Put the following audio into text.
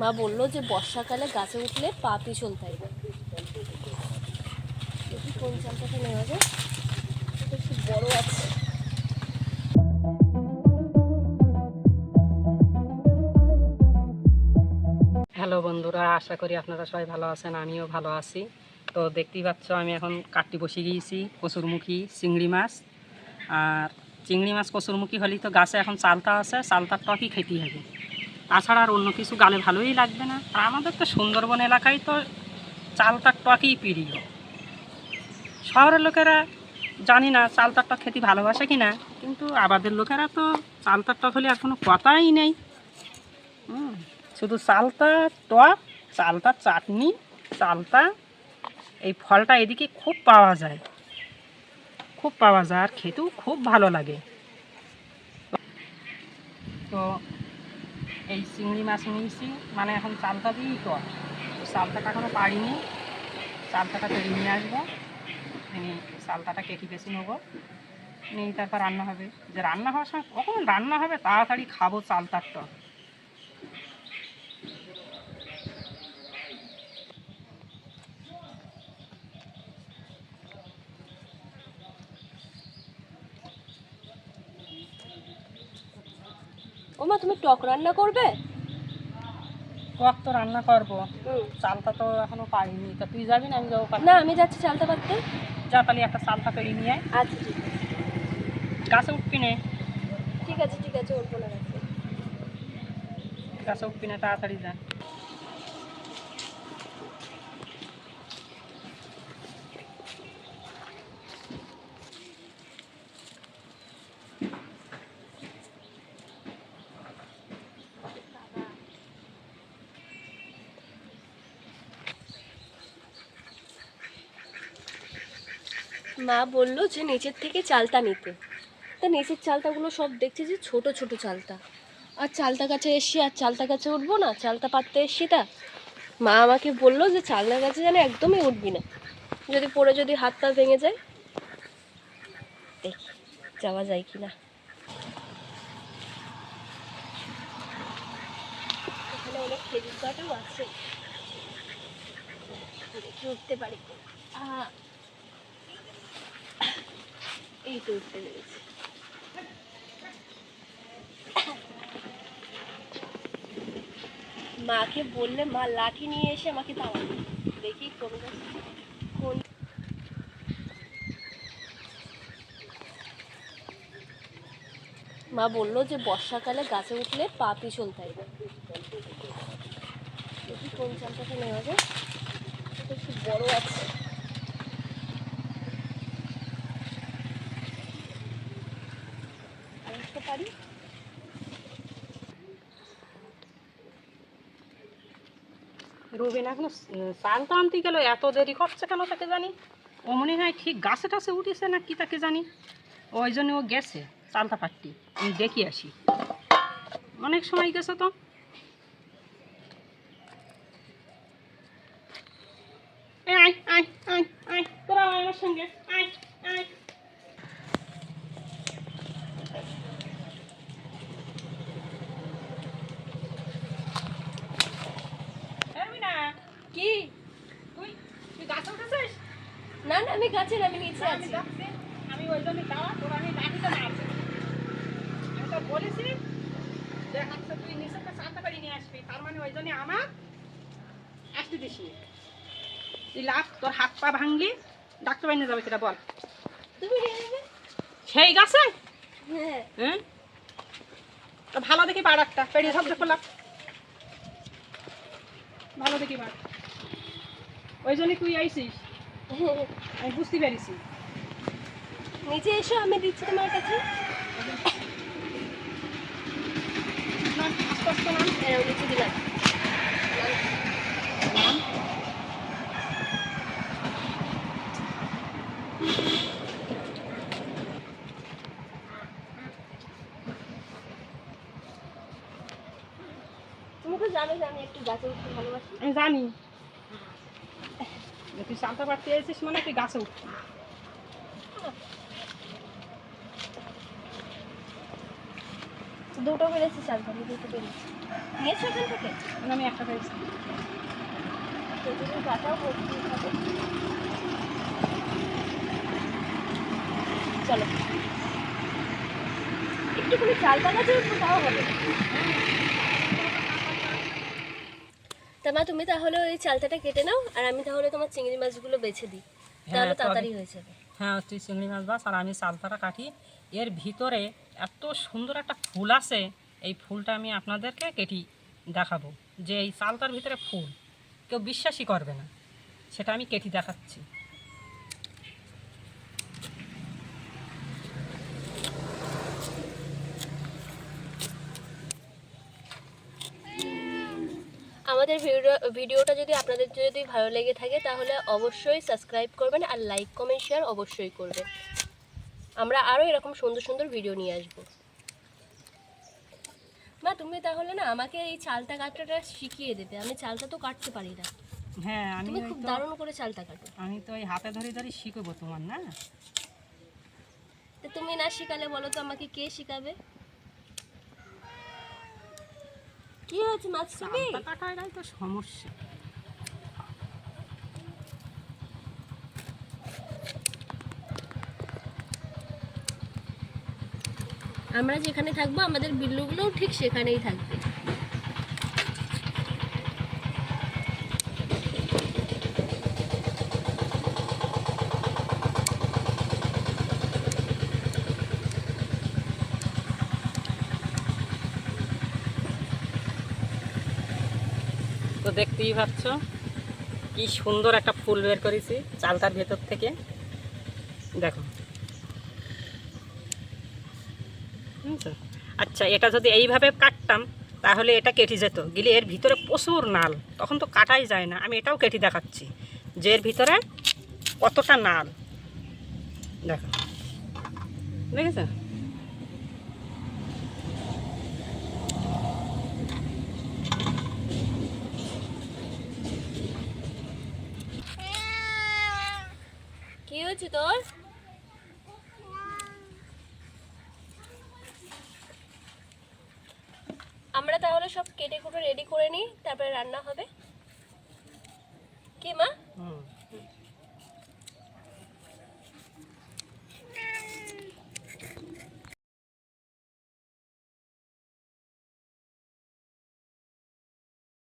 মা বলল যে বর্ষাকালে গাছে উঠলে পা তাই দেখি কোন চালটাকে নেওয়া যায়। বড় আছে। হ্যালো বন্ধুরা, আশা করি আপনারা সবাই ভালো আছেন, আমিও ভালো আছি। তো দেখতেই পাচ্ছ, আমি এখন কাটতে বসে গিয়েছি কচুরমুখী চিংড়ি মাছ। আর চিংড়ি মাছ কচুরমুখী হলেই তো গাছে এখন চালতা আছে চালতার টকই খেতেই হবে। তাছাড়া আর অন্য কিছু গালে ভালোই লাগবে না। আর আমাদের তো সুন্দরবন এলাকায় তো চালতার টকই প্রিয়। শহরের লোকেরা জানি না চালতার টক খেতে ভালোবাসে কি না, কিন্তু আমাদের লোকেরা তো চালতার টক হলে আর কোনো কথাই নেই। শুধু চালতা টক চালতা চাটনি, চালতা, এই ফলটা এদিকে খুব পাওয়া যায়। খুব পাওয়া যায় আর খেতেও খুব ভালো লাগে। তো এই চিংড়ি মাছ নিয়েছি। মানে এখন চালটা দিয়েই কর চালটাটা এখনও পারিনি। চালটাটা তৈরি নিয়ে আসব। আমি চালতাটা কেটে বেশি নেব। নিয়ে তারপর রান্না হবে। যে রান্না হওয়ার সময় কখন রান্না হবে তাড়াতাড়ি খাব চালটার টক ও মা তুমি টক রান্না করবে? টক তো রান্না করব। চালটা তো এখনও পারিনি। তা তুই যাবি না আমি যাব না আমি যাচ্ছি চালটা পারতে যা তাহলে একটা চালটা তৈরি নিয়ে আয়। আচ্ছা ঠিক আছে। গাছে উঠবি নে। ঠিক আছে ঠিক আছে ওর না। গাছে গাছে উঠবি না তাড়াতাড়ি যা। মা বলল যে নিচের থেকে চালতা নিতে। তা নিচের চালতাগুলো সব দেখছি যে ছোট ছোট চালতা আর চালতা গাছে এসছি আর চালতা গাছে উঠবো না চালতা পাততে এসছি তা। মা আমাকে বলল যে চালনা গাছে যেন একদমই উঠবি না। যদি পড়ে, যদি হাত পা ভেঙে যায়, দেখি, যাওয়া যায় কি না। অনেক খেজুর গাছও আছে। উঠতে পারি আহ মাকে বললে মা লাঠি নিয়ে এসে আমাকে দাঁড়াবে। দেখি কোন মা বলল যে বর্ষাকালে গাছে উঠলে পা পিছল তাই। দেখি কোন চালটাকে নেওয়া যায়। একটু বড় আছে। আরেকটা পারি? রবিন, এখনও চালটা আনতে গেল এত দেরি করছে কেন তাকে জানি? ও মনে হয় ঠিক গাছে টাছে উঠেছে না কি তাকে জানি? ওই জন্য ও গেছে চালটা পাট্টি। আমি দেখি আসি। অনেক সময় গেছে তো। আয় আয় আয় আয়, তোরা আমার সঙ্গে। আয় আয় এই রবিনা, কি তুই তুই গাছে উঠেছিস না না আমি নিচে আছি। আমি ওই জন্য যাওয়া তোর আমি মারছি আমি তো বলেছি যে হচ্ছে তুই নিচে তো চালটা বাড়ি নিয়ে আসবি তার মানে ওই জন্য আমার আসতে দিস তুই লাভ তোর হাত পা ভাঙলি ডাক্তার বাড়ি নিয়ে যাবে সেটা বল। সেই গাছে? হ্যাঁ। হ্যাঁ তো ভালো দেখি পাড় একটা পেড়িয়ে সব দেখো লাভ ভালো দেখি পাড় ওই জন্য তুই আইসিস। আমি বুঝতে পেরেছি। নিচে এসো আমি দিচ্ছি তোমার কাছে। আস্তে আস্তে নাম। নিচে দিলাম। তুমি তো জানো যে আমি একটু গাছে উঠতে ভালোবাসি। জানি। তুই চালটা পাড়তে এসেছিস মানে তুই গাছে উঠবি। দুটো চালটা আমি দুটো বেড়েছি নিয়েছো এখান থেকে? না, আমি একটা হবে চলো। একটুখানি চালটা গাছে উঠবো তাও হবে তা মা তুমি তাহলে ওই চালতাটা কেটে নাও আর আমি তাহলে তোমার চিংড়ি মাছগুলো বেছে দিই। তাহলে হ্যাঁ, তাড়াতাড়ি তবে- হয়ে যাবে। হ্যাঁ তুই চিংড়ি মাছ বাস আর আমি চালতাটা কাটি। এর ভিতরে এত সুন্দর একটা ফুল আছে এই ফুলটা আমি আপনাদেরকে কেটি দেখাবো। যে এই চালতার ভিতরে ফুল কেউ বিশ্বাসই করবে না। সেটা আমি কেটি দেখাচ্ছি। আমাদের ভিডিও ভিডিওটা যদি আপনাদের যদি ভালো লেগে থাকে তাহলে অবশ্যই সাবস্ক্রাইব করবেন আর লাইক কমেন্ট শেয়ার অবশ্যই করবেন। আমরা আরও এরকম সুন্দর সুন্দর ভিডিও নিয়ে আসব। মা তুমি তাহলে না আমাকে এই চালটা কাটাটা শিখিয়ে দেবে আমি চালটা তো কাটতে পারি না। হ্যাঁ আমি তুমি খুব দারুণ করে চালটা কাটো। আমি তো ওই হাতে ধরে ধরে শিখব তোমার না? তুমি না শিখালে বলো তো আমাকে কে শিখাবে? কি হয়েছে মাছ তুমি? কাটাটাই তো সমস্যা। আমরা যেখানে থাকব আমাদের বিল্লুগুলোও ঠিক সেখানেই থাকবে। দেখতেই পাচ্ছ। কি সুন্দর একটা ফুল বের করেছি চালতার ভেতর থেকে। দেখো? আচ্ছা এটা যদি এইভাবে কাটতাম, তাহলে এটা কেটে যেত। গেলে এর ভিতরে প্রচুর নাল। তখন তো কাটাই যায় না। আমি এটাও কেটে দেখাচ্ছি যে এর ভিতরে কতটা নাল। দেখো। দেখেছ? হয়েছে তোর? আমরা তাহলে সব কেটে কুটে রেডি করে নিই, তারপরে রান্না হবে। কি মা?